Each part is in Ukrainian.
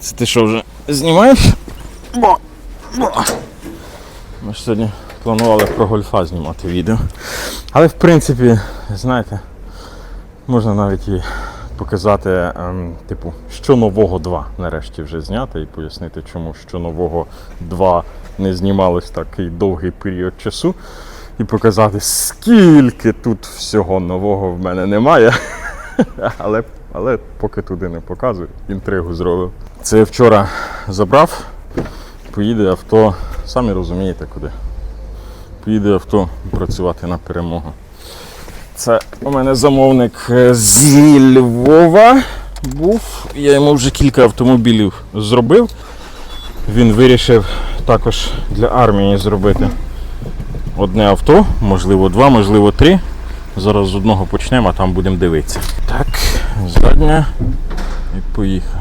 Це ти що вже знімаєш? Ми ж сьогодні планували про гольфа знімати відео. Але в принципі, знаєте, можна навіть і показати, ем, типу, що нового 2 нарешті вже зняти і пояснити, чому що нового 2 не знімалось такий довгий період часу. І показати, скільки тут всього нового в мене немає. Але, але поки туди не показую, інтригу зробив. Це я вчора забрав, поїде авто, самі розумієте куди. Поїде авто працювати на перемогу. Це у мене замовник е, зі Львова був. Я йому вже кілька автомобілів зробив. Він вирішив також для армії зробити одне авто, можливо два, можливо три. Зараз з одного почнемо, а там будемо дивитися. Так, задня і поїхав.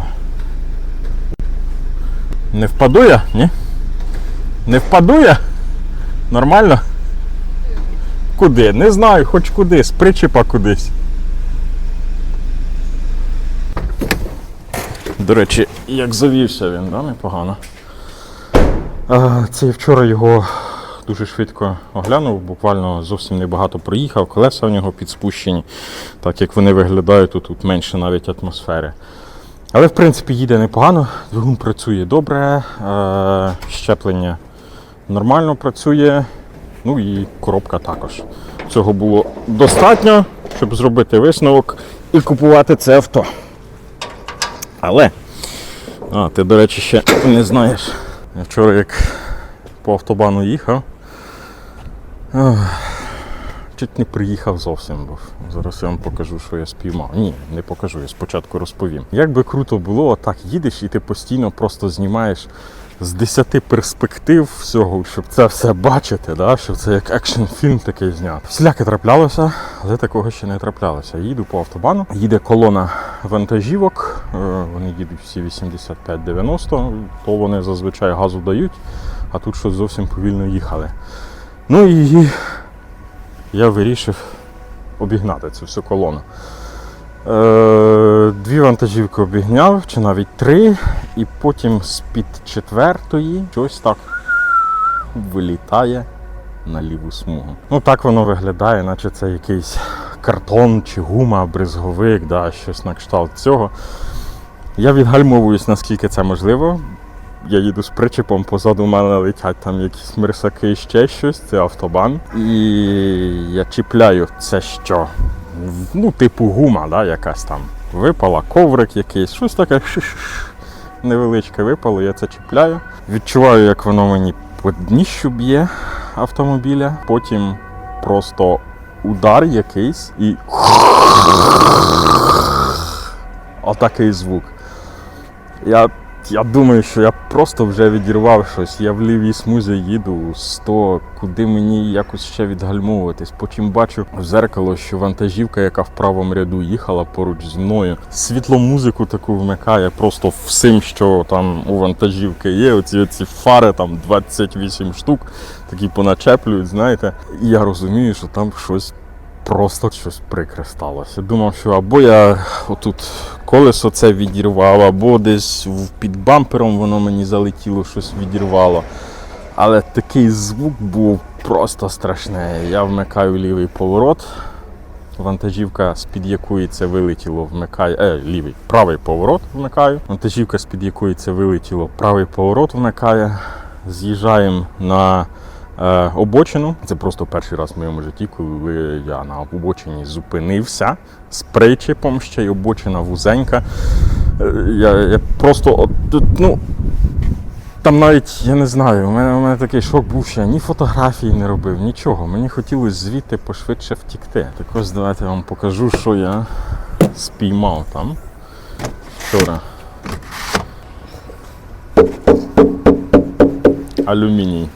Не впаду я? Ні? Не впаду я? Нормально? Куди? Не знаю, хоч куди, з причепа кудись. До речі, як завівся він, да? непогано. А, Це я вчора його дуже швидко оглянув, буквально зовсім небагато проїхав, колеса в нього підспущені, так як вони виглядають, тут, тут менше навіть атмосфери. Але в принципі їде непогано, двигун працює добре, е, щеплення нормально працює, ну і коробка також. Цього було достатньо, щоб зробити висновок і купувати це авто. Але, а, ти, до речі, ще не знаєш. Я вчора як по автобану їхав. Чуть не приїхав зовсім, бо зараз я вам покажу, що я спіймав. Ні, не покажу, я спочатку розповім. Як би круто було, отак їдеш і ти постійно просто знімаєш з 10 перспектив всього, щоб це все бачити, да? щоб це як екшн фільм такий зняти. Всіляке траплялося, але такого ще не траплялося. Їду по автобану, їде колона вантажівок, е, вони їдуть всі 85-90, то вони зазвичай газу дають, а тут щось зовсім повільно їхали. Ну і я вирішив обігнати цю всю колону. Е, дві вантажівки обігняв, чи навіть три, і потім з-під четвертої щось так вилітає на ліву смугу. Ну так воно виглядає, наче це якийсь картон чи гума, бризговик, да, щось на кшталт цього. Я відгальмовуюсь, наскільки це можливо. Я їду з причепом, позаду мене летять там якісь мерсаки, ще щось, це автобан. І я чіпляю це що? Ну, типу гума, да, якась там. Випала, коврик якийсь, щось таке невеличке випало, я це чіпляю. Відчуваю, як воно мені по дніщу б'є автомобіля. Потім просто удар якийсь і отакий звук. Я, я думаю, що я просто вже відірвав щось. Я в лівій смузі їду 100, куди мені якось ще відгальмовуватись. Потім бачу в зеркало, що вантажівка, яка в правому ряду їхала поруч зі мною, світло музику таку вмикає просто всім, що там у вантажівки є. Оці, оці фари, там 28 штук, такі поначеплюють, знаєте. І я розумію, що там щось просто щось прикре. Думав, що або я отут колесо це відірвав, або десь під бампером воно мені залетіло, щось відірвало. Але такий звук був просто страшний. Я вмикаю лівий поворот. Вантажівка, з-під якої це вилетіло, вмикає. Е, лівий, правий поворот вмикаю. Вантажівка, з-під якої це вилетіло, правий поворот вмикає. З'їжджаємо на обочину. Це просто перший раз в моєму житті, коли я на обочині зупинився з причепом, ще й обочина вузенька. Е, я, я просто ну, там навіть, я не знаю, у мене, у мене такий шок був, що я ні фотографії не робив, нічого. Мені хотілося звідти пошвидше втікти. Так ось давайте я вам покажу, що я спіймав там вчора. Алюміній.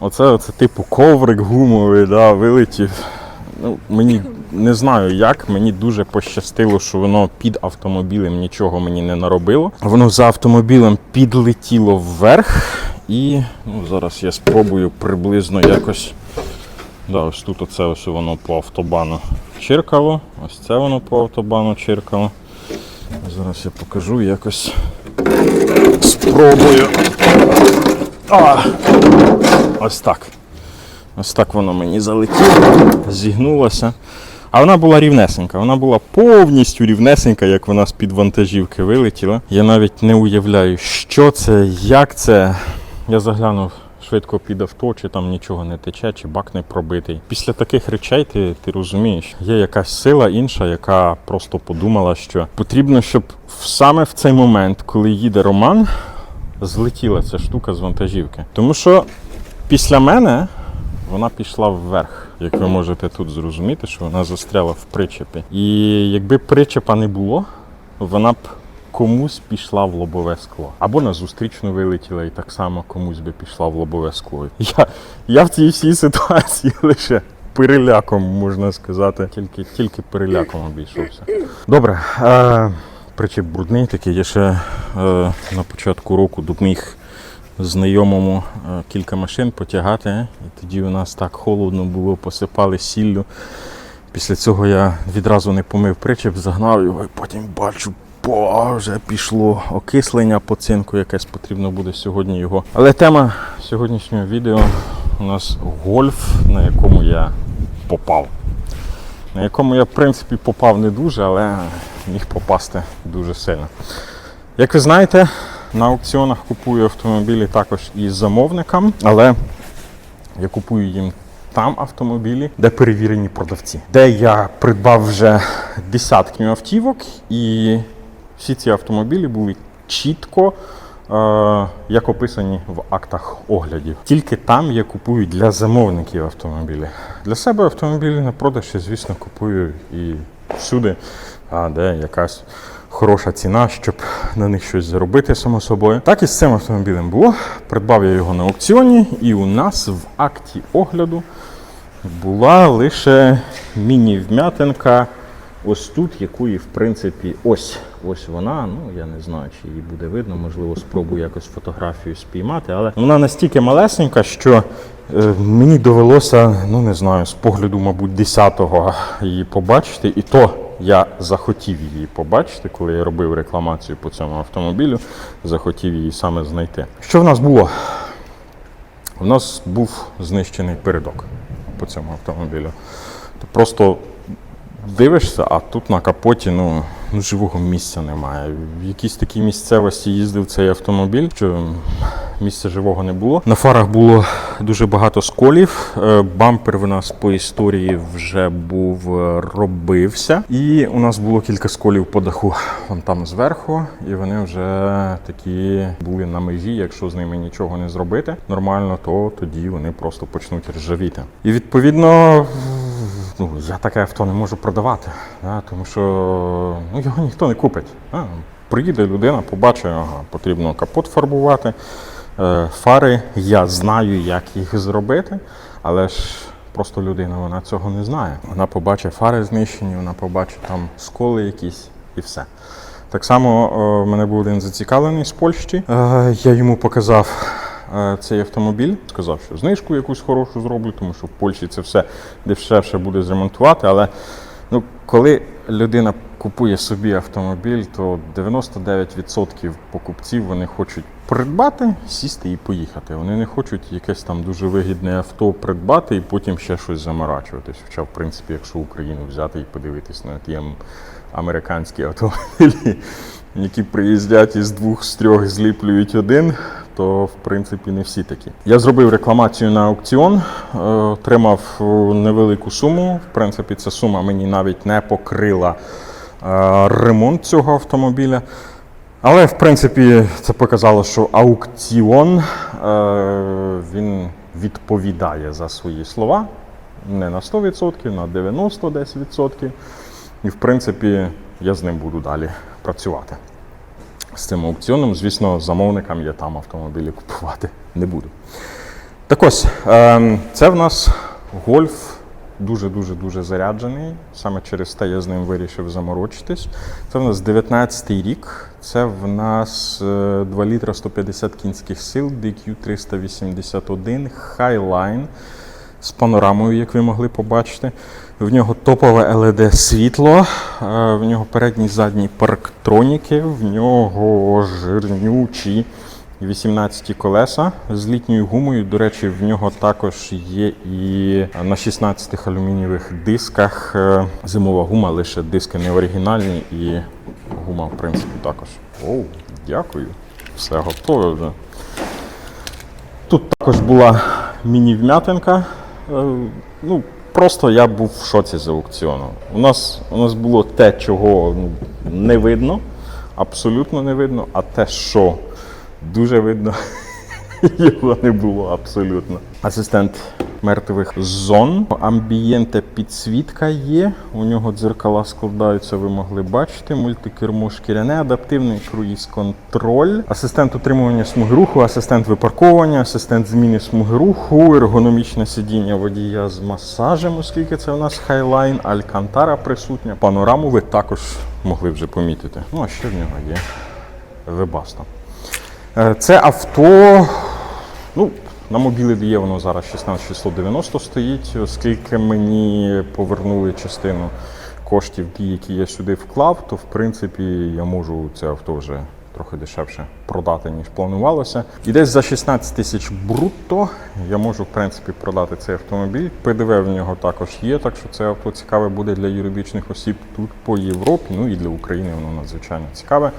Оце, оце типу коврик гумовий, да, вилетів. Ну, мені не знаю як, мені дуже пощастило, що воно під автомобілем нічого мені не наробило. Воно за автомобілем підлетіло вверх і ну, зараз я спробую приблизно якось. Да, ось тут оце ось воно по автобану чиркало. Ось це воно по автобану чиркало. Зараз я покажу якось. Спробую. А! Ось так. Ось так воно мені залетіло, зігнулося. А вона була рівнесенька. Вона була повністю рівнесенька, як вона з під вантажівки вилетіла. Я навіть не уявляю, що це, як це. Я заглянув швидко під авто, чи там нічого не тече, чи бак не пробитий. Після таких речей ти, ти розумієш, є якась сила інша, яка просто подумала, що потрібно, щоб саме в цей момент, коли їде Роман, злетіла ця штука з вантажівки. Тому що після мене вона пішла вверх. Як ви можете тут зрозуміти, що вона застряла в причепі. І якби причепа не було, вона б комусь пішла в лобове скло. Або на зустрічну вилетіла і так само комусь би пішла в лобове скло. Я, я в цій всій ситуації лише переляком, можна сказати. Тільки, тільки переляком обійшовся. Добре. Е, причеп брудний такий. Я ще е, на початку року допоміг знайомому е, кілька машин потягати. І тоді у нас так холодно було, посипали сіллю. Після цього я відразу не помив причеп, загнав його і потім бачу, боже, пішло окислення по цинку, якесь потрібно буде сьогодні його. Але тема сьогоднішнього відео у нас гольф, на якому я попав. На якому я, в принципі, попав не дуже, але міг попасти дуже сильно. Як ви знаєте, на аукціонах купую автомобілі також і замовникам, але я купую їм там автомобілі, де перевірені продавці, де я придбав вже десятки автівок, і всі ці автомобілі були чітко. е, Як описані в актах оглядів. Тільки там я купую для замовників автомобілі. Для себе автомобілі на продаж я, звісно, купую і всюди, а де якась хороша ціна, щоб на них щось заробити, само собою. Так і з цим автомобілем було. Придбав я його на аукціоні, і у нас в акті огляду була лише міні-вмятинка. Ось тут, якої, в принципі, ось ось вона. Ну я не знаю, чи її буде видно, можливо, спробую якось фотографію спіймати, але вона настільки малесенька, що е, мені довелося, ну не знаю, з погляду, мабуть, 10-го її побачити. І то я захотів її побачити, коли я робив рекламацію по цьому автомобілю, захотів її саме знайти. Що в нас було? У нас був знищений передок по цьому автомобілю. Просто дивишся, а тут на капоті ну, ну, живого місця немає. В якійсь такій місцевості їздив цей автомобіль, що місця живого не було. На фарах було дуже багато сколів. Е, Бампер в нас по історії вже був е, робився. І у нас було кілька сколів по даху вон там зверху, і вони вже такі були на межі. Якщо з ними нічого не зробити нормально, то тоді вони просто почнуть ржавіти. І відповідно ну, я таке авто не можу продавати, да, тому що ну, його ніхто не купить. Да. Приїде людина, побачить, ага, потрібно капот фарбувати. Е, фари, я знаю, як їх зробити, але ж просто людина вона цього не знає. Вона побачить фари знищені, вона побачить там сколи якісь і все. Так само е, в мене був один зацікавлений з Польщі. Е, я йому показав цей автомобіль, сказав, що знижку якусь хорошу зроблю, тому що в Польщі це все дешевше буде зремонтувати. Але ну, коли людина купує собі автомобіль, то 99% покупців вони хочуть придбати, сісти і поїхати. Вони не хочуть якесь там дуже вигідне авто придбати і потім ще щось заморачуватись. Хоча, в принципі, якщо Україну взяти і подивитись на ті американські автомобілі, які приїздять із двох з трьох зліплюють один, то в принципі не всі такі. Я зробив рекламацію на аукціон, отримав е, невелику суму. В принципі, ця сума мені навіть не покрила е, ремонт цього автомобіля. Але в принципі це показало, що аукціон е, він відповідає за свої слова не на 100%, на 90 десь відсотків. І в принципі я з ним буду далі працювати. З цим аукціоном, звісно, замовникам я там автомобілі купувати не буду. Так ось, ем, це в нас гольф дуже-дуже дуже заряджений. Саме через те я з ним вирішив заморочитись. Це в нас 19-й рік. Це в нас е, 2 літра 150 кінських сил, DQ 381, Highline з панорамою, як ви могли побачити. В нього топове LED світло, е, в нього передні задні парктроніки, в нього жирнючі 18 колеса з літньою гумою. До речі, в нього також є і на 16 алюмінієвих дисках е, зимова гума, лише диски не оригінальні і гума, в принципі, також. Оу, дякую. Все готове вже. Тут також була міні-вмятинка. Е, Ну, просто я був в шоці з аукціону. У нас, у нас було те, чого ну, не видно, абсолютно не видно, а те, що дуже видно, його не було абсолютно. Асистент мертвих зон, амбієнте підсвітка є. У нього дзеркала складаються, ви могли бачити. Мультикермо шкіряне, адаптивний круїз-контроль, асистент утримування смуги руху, асистент випарковування, асистент зміни смуги руху, ергономічне сидіння водія з масажем, оскільки це у нас хайлайн, алькантара присутня. Панораму ви також могли вже помітити. Ну а ще в нього є вебаста. Е, Це авто. Ну, на мобілі є воно зараз 16690 стоїть, оскільки мені повернули частину коштів, ті, які я сюди вклав, то в принципі я можу це авто вже трохи дешевше продати, ніж планувалося. І десь за 16 тисяч брутто я можу в принципі продати цей автомобіль. ПДВ в нього також є, так що це авто цікаве буде для юридичних осіб тут по Європі. Ну і для України воно надзвичайно цікаве.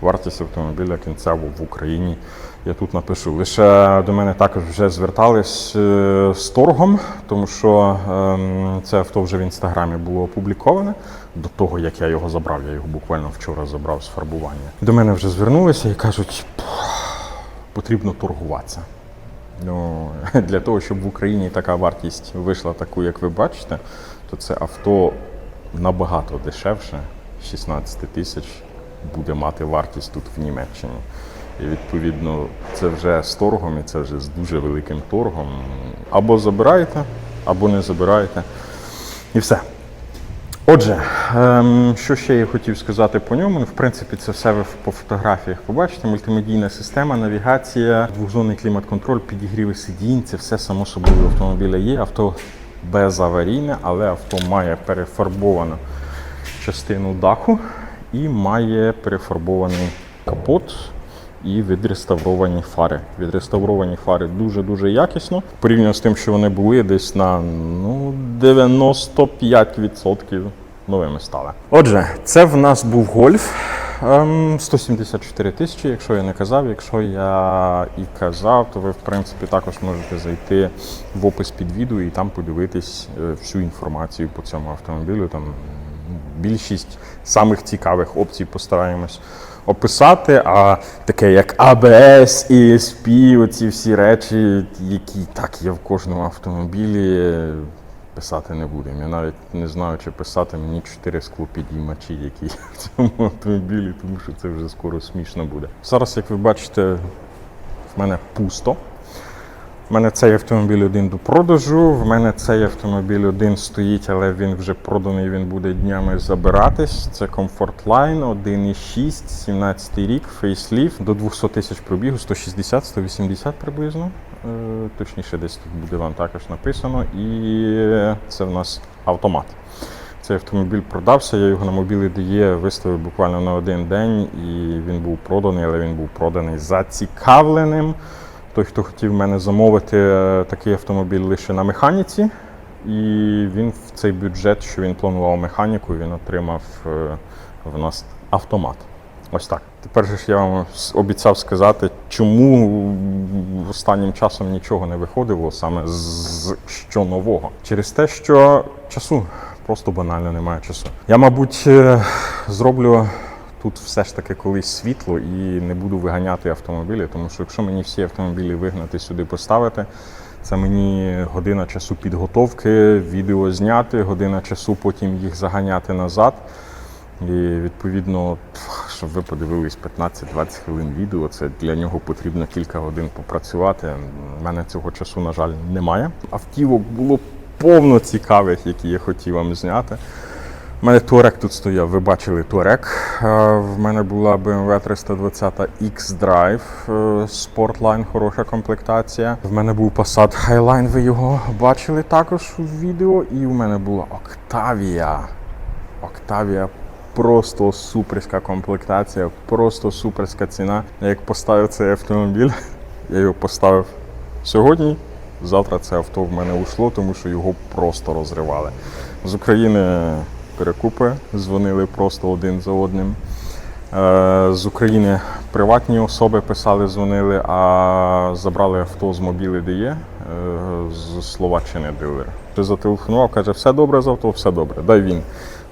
Вартість автомобіля кінцево в Україні. Я тут напишу. Лише до мене також вже звертались е, з торгом, тому що ем, це авто вже в інстаграмі було опубліковане до того, як я його забрав. Я його буквально вчора забрав з фарбування. До мене вже звернулися і кажуть, потрібно торгуватися. Ну, для того, щоб в Україні така вартість вийшла таку, як ви бачите, то це авто набагато дешевше, 16 тисяч буде мати вартість тут в Німеччині. І відповідно це вже з торгом, і це вже з дуже великим торгом. Або забираєте, або не забираєте. І все. Отже, ем, що ще я хотів сказати по ньому? Ну, В принципі, це все ви по фотографіях побачите. Мультимедійна система, навігація, двохзонний клімат-контроль, підігріви сидінь, це все само собою автомобіля є. Авто безаварійне, але авто має перефарбовану частину даху і має перефарбований капот і відреставровані фари. Відреставровані фари дуже-дуже якісно. Порівняно з тим, що вони були десь на ну, 95% новими стали. Отже, це в нас був гольф. Ем, 174 тисячі, якщо я не казав. Якщо я і казав, то ви в принципі також можете зайти в опис під відео і там подивитись е, всю інформацію по цьому автомобілю. Там більшість самих цікавих опцій постараємось описати. А таке як ABS, ESP, оці всі речі, які так є в кожному автомобілі. Писати не будемо. Я навіть не знаю, чи писати мені чотири склопідіймачі, які є в цьому автомобілі, тому що це вже скоро смішно буде. Зараз, як ви бачите, в мене пусто. В мене цей автомобіль один до продажу. В мене цей автомобіль один стоїть, але він вже проданий, він буде днями забиратись. Це Comfort Line 1.6, 17 рік, фейсліфт до 200 тисяч пробігу, 160-180 приблизно. Е, Точніше, десь тут буде вам також написано. І це в нас автомат. Цей автомобіль продався, я його на мобілі DE виставив буквально на один день, і він був проданий, але він був проданий зацікавленим. Той, хто хотів мене замовити е, такий автомобіль лише на механіці, і він в цей бюджет, що він планував механіку, він отримав е, в нас автомат. Ось так. Тепер ж я вам обіцяв сказати, чому останнім часом нічого не виходило саме з що нового. Через те, що часу просто банально немає часу. Я, мабуть, е, зроблю тут все ж таки колись світло і не буду виганяти автомобілі, тому що якщо мені всі автомобілі вигнати сюди поставити, це мені година часу підготовки, відео зняти, година часу потім їх заганяти назад. І відповідно, щоб ви подивились 15-20 хвилин відео, це для нього потрібно кілька годин попрацювати. У мене цього часу, на жаль, немає. Автівок було повно цікавих, які я хотів вам зняти. У мене Touareg тут стояв, ви бачили Touareg. Е, В мене була BMW 320 X-Drive е, Sportline, хороша комплектація. В мене був Passat Highline, ви його бачили також у відео. І у мене була Octavia. Octavia просто суперська комплектація, просто суперська ціна. Я як поставив цей автомобіль, я його поставив сьогодні. Завтра це авто в мене ушло, тому що його просто розривали. З України перекупи дзвонили просто один за одним. Е, З України приватні особи писали, дзвонили, а забрали авто з мобіли ДЄ з Словаччини дилер. Зателефонував, каже, все добре з авто, все добре, дай він.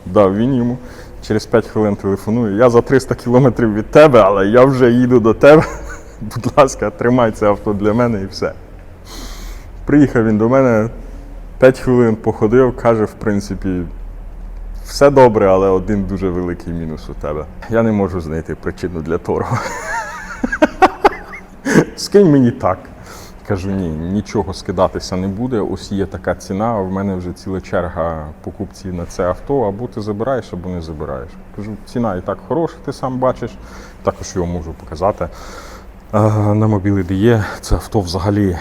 Дав він йому. Через 5 хвилин телефоную. Я за 300 кілометрів від тебе, але я вже їду до тебе. Будь ласка, тримай це авто для мене і все. Приїхав він до мене, 5 хвилин походив, каже, в принципі, все добре, але один дуже великий мінус у тебе. Я не можу знайти причину для торгу. Скинь мені так. Кажу, ні, нічого скидатися не буде. Ось є така ціна. а В мене вже ціла черга покупців на це авто, або ти забираєш, або не забираєш. Кажу, ціна і так хороша, ти сам бачиш. Також його можу показати. На мобілі DE це авто взагалі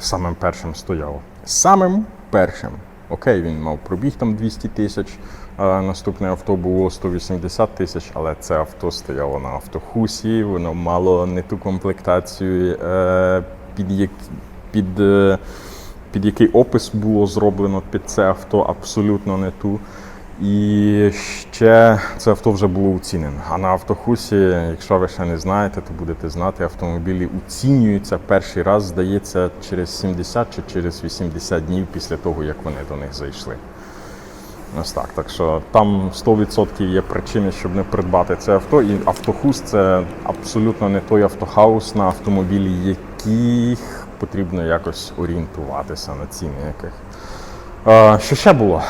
самим першим стояло. Самим першим. Окей, він мав пробіг там 200 тисяч. Наступне авто було 180 тисяч, але це авто стояло на автохусі, воно мало не ту комплектацію, е, під, як, під, е, під який опис було зроблено під це авто, абсолютно не ту. І ще це авто вже було оцінено. А на автохусі, якщо ви ще не знаєте, то будете знати, автомобілі оцінюються перший раз, здається, через 70 чи через 80 днів після того, як вони до них зайшли. Ось так. Так що там 100% є причини, щоб не придбати це авто. І автохус це абсолютно не той автохаус на автомобілі, яких потрібно якось орієнтуватися на ціни яких. Е, Що ще було?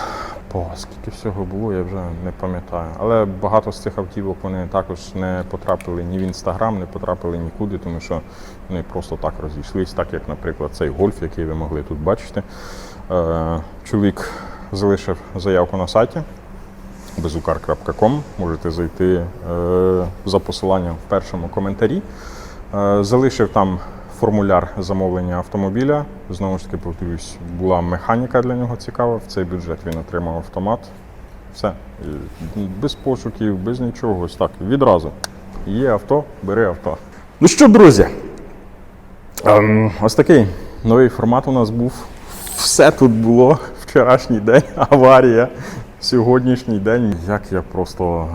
О, скільки всього було, я вже не пам'ятаю. Але багато з цих автівок вони також не потрапили ні в інстаграм, не потрапили нікуди, тому що вони просто так розійшлись, так як, наприклад, цей гольф, який ви могли тут бачити. Е, Чоловік залишив заявку на сайті безукар.ком. Можете зайти е, за посиланням в першому коментарі. Е, Залишив там формуляр замовлення автомобіля. Знову ж таки, повторюсь, була механіка для нього цікава. В цей бюджет він отримав автомат. Все. Без пошуків, без нічого. Ось так. Відразу. Є авто, бери авто. Ну що, друзі? Ем, ось такий новий формат у нас був. Все тут було. Вчорашній день, аварія. Сьогоднішній день. Як я просто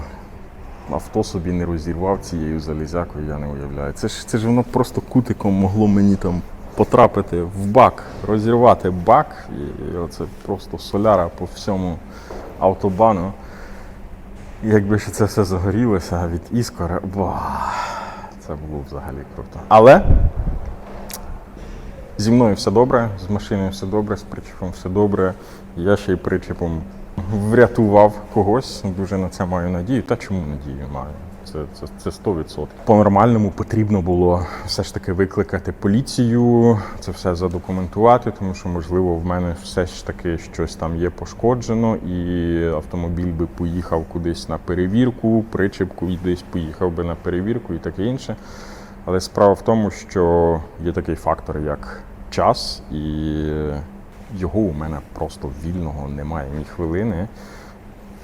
авто собі не розірвав цією залізякою, я не уявляю. Це ж, це ж воно просто кутиком могло мені там потрапити в бак, розірвати бак. І, і оце просто соляра по всьому автобану. І якби ще це все загорілося від іскора, ба, це було взагалі круто. Але Зі мною все добре, з машиною все добре, з причепом все добре. Я ще й причепом врятував когось. Дуже на це маю надію. Та чому надію маю? Це, це, це 100%. По-нормальному потрібно було все ж таки викликати поліцію, це все задокументувати, тому що, можливо, в мене все ж таки щось там є пошкоджено, і автомобіль би поїхав кудись на перевірку, причеп кудись поїхав би на перевірку і таке інше. Але справа в тому, що є такий фактор, як час, і його у мене просто вільного немає ні хвилини.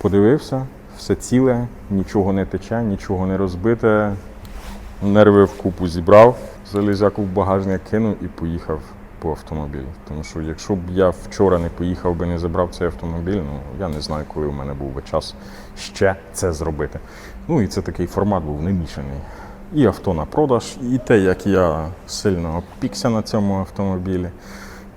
Подивився, все ціле, нічого не тече, нічого не розбите. Нерви в купу зібрав, залізяку в багажник кинув і поїхав по автомобіль. Тому що якщо б я вчора не поїхав би, не забрав цей автомобіль, ну я не знаю, коли у мене був би час ще це зробити. Ну і це такий формат був немішаний. І авто на продаж, і те, як я сильно опікся на цьому автомобілі,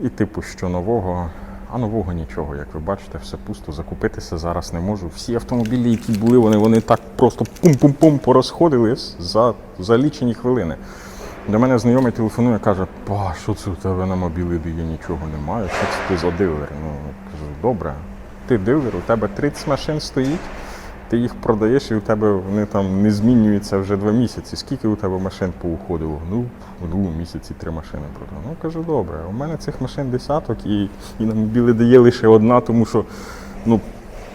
і типу, що нового, а нового нічого, як ви бачите, все пусто, закупитися зараз не можу. Всі автомобілі, які були, вони, вони так просто пум-пум-пум порозходились за, за лічені хвилини. До мене знайомий телефонує, каже, па, що це у тебе на мобілі дає, нічого немає, що це ти за дилер? Ну, кажу, добре, ти дилер, у тебе 30 машин стоїть, ти їх продаєш і у тебе вони там не змінюються вже два місяці. Скільки у тебе машин поуходило? Ну, другому місяці три машини продав. Ну, кажу, добре, у мене цих машин десяток і, і на мобілі дає лише одна, тому що ну,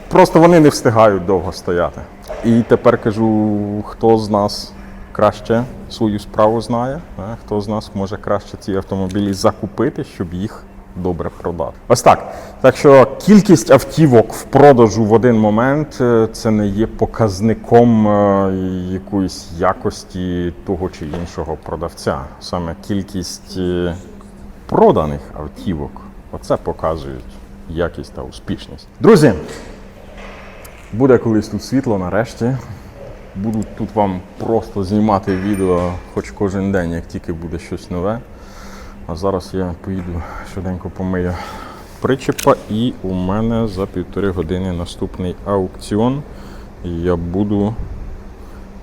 Просто вони не встигають довго стояти. І тепер кажу, хто з нас краще свою справу знає, е, хто з нас може краще ці автомобілі закупити, щоб їх добре продати. Ось так. Так що кількість автівок в продажу в один момент е, це не є показником е, якоїсь якості того чи іншого продавця. Саме кількість е, проданих автівок. Оце показують якість та успішність. Друзі, буде колись тут світло нарешті. Буду тут вам просто знімати відео хоч кожен день, як тільки буде щось нове. А зараз я поїду швиденько помию причепа, і у мене за півтори години наступний аукціон. Я буду,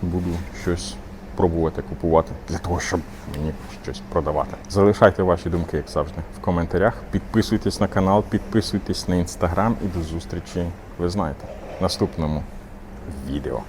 буду щось пробувати купувати для того, щоб мені щось продавати. Залишайте ваші думки, як завжди, в коментарях. Підписуйтесь на канал, підписуйтесь на інстаграм і до зустрічі, ви знаєте, в наступному відео.